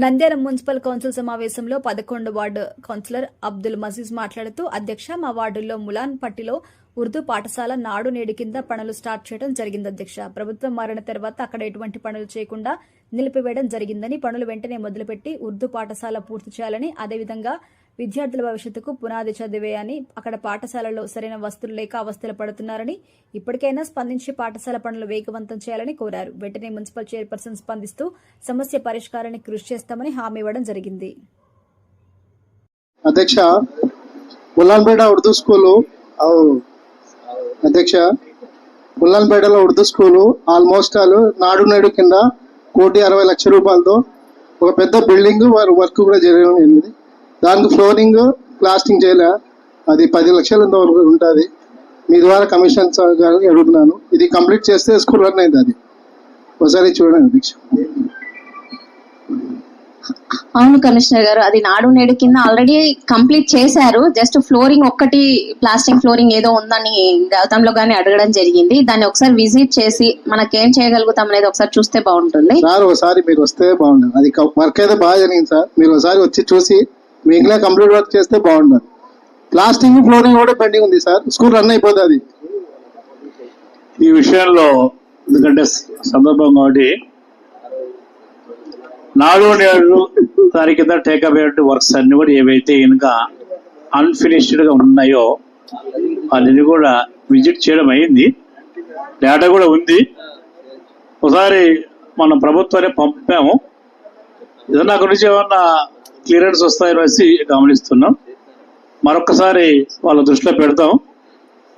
Nandyal municipal council సమావేశంలో పదకొండు ward councillor Abdul మజీజ్ మాట్లాడుతూ అధ్యక్ష మా వార్డుల్లో ములాన్ పట్టిలో ఉర్దూ పాఠశాల నాడు నేడు కింద పనులు స్టార్ట్ చేయడం జరిగింది అధ్యక్ష. ప్రభుత్వం మారిన తర్వాత అక్కడ ఎటువంటి పనులు చేయకుండా నిలిపివేయడం జరిగిందని పనులు వెంటనే మొదలుపెట్టి ఉర్దూ పాఠశాల పూర్తి చేయాలని అదేవిధంగా విద్యార్థుల భవిష్యత్తుకు పునాది చదివే అని అక్కడ పాఠశాలలో సరైన వస్తువులు లేక అవస్థలు పడుతున్నారని ఇప్పటికైనా స్పందించి పాఠశాల పనులు వేగవంతం చేయాలని కోరారు. వెంటనే మున్సిపల్ చైర్పర్సన్ స్పందిస్తూ సమస్య పరిష్కారానికి కృషి చేస్తామని హామీ ఇవ్వడం జరిగింది. అధ్యక్ష ముల్లాన్పేట ఉర్దూ స్కూలు అధ్యక్ష ముల్లాన్పేటలో Urdu school almost all Nadu Nedu కింద కోటి అరవై లక్షల రూపాయలతో ఒక పెద్ద బిల్డింగ్ వారు వర్క్ కూడా జరిగింది. దానికి ఫ్లోరింగ్ ప్లాస్టింగ్ చేయలే. అది పది లక్షల వరకు ఉంటుంది. మీ ద్వారా కమిషన్ అడుగుతున్నాను. ఇది కంప్లీట్ చేస్తే స్కూల్ రన్ అయింది అది. ఒకసారి చూడండి అధ్యక్ష అవును కమిషనర్ గారు అది నాడు నేడు కింద ఆల్రెడీ కంప్లీట్ చేశారు. జస్ట్ ఫ్లోరింగ్ ఒక్కటి ప్లాస్టిక్ ఫ్లోరింగ్ ఏదో ఉందని గతంలో గానీ అడగడం జరిగింది. దాన్ని ఒకసారి విజిట్ చేసి మనకేం చేయగలుగుతాం అనేది ఒకసారి చూస్తే బాగుంటుంది. సార్ ఒకసారి మీరు వస్తే బాగుండదు అది వర్క్ అయితే బాగా జరిగింది సార్. మీరు ఒకసారి వచ్చి చూసి మిగిలిన కంప్లీట్ వర్క్ చేస్తే బాగుంటుంది ప్లాస్టింగ్ ఫ్లోరింగ్ కూడా పెండింగ్ ఉంది సార్. స్కూల్ రన్ అయిపోతుంది ఈ విషయంలో ఎందుకంటే సందర్భం కాబట్టి నాలుగు నేడు దాని కింద టేకప్ అయ్యే వర్క్స్ అన్ని కూడా ఏవైతే ఇంకా అన్ఫినిష్డ్గా ఉన్నాయో వాటిని కూడా విజిట్ చేయడం అయింది. డేటా కూడా ఉంది. ఒకసారి మనం ప్రభుత్వాన్ని పంపాము. ఏదన్నా అక్కడి నుంచి ఏమన్నా క్లియరెన్స్ వస్తాయని వచ్చి గమనిస్తున్నాం. మరొకసారి వాళ్ళ దృష్టిలో పెడతాం.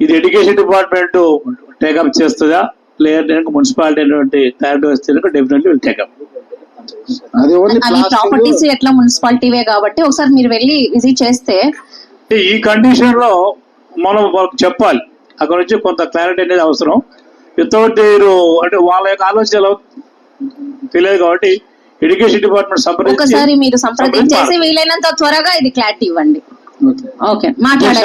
ఇది ఎడ్యుకేషన్ డిపార్ట్మెంట్ టేకప్ చేస్తుందా? లేదంటే మున్సిపాలిటీ అనేటువంటి తయారు వస్తే డెఫినెట్లీ విల్ టేకప్ అది ప్రాపర్టీస్ ఎట్లా మున్సిపాలిటీవే కాబట్టి ఒకసారి మీరు వెళ్ళి విజిట్ చేస్తే ఈ కండిషన్లో మనం వాళ్ళకి చెప్పాలి. అక్కడ నుంచి కొంత క్లారిటీ అనేది అవసరం. వితౌట్ అంటే వాళ్ళ యొక్క ఆలోచనలు తెలియదు కాబట్టి ఎడ్యుకేషన్ డిపార్ట్మెంట్ సంప్రదించి ఒకసారి మీరు సంప్రదించేసి వీలైనంత త్వరగా ఇది క్లారిటీ ఇవ్వండి. ఓకే. మాట్లాడండి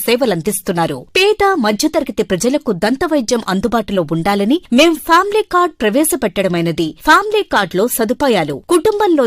సేవలందిస్తున్నారు. పేద మధ్యతరగతి ప్రజలకు దంత వైద్యం అందుబాటులో ఉండాలని మేం ఫ్యామిలీ కార్డ్ ప్రవేశపెట్టడమైనది. ఫ్యామిలీ కార్డ్లో సదుపాయాలు. కుటుంబంలో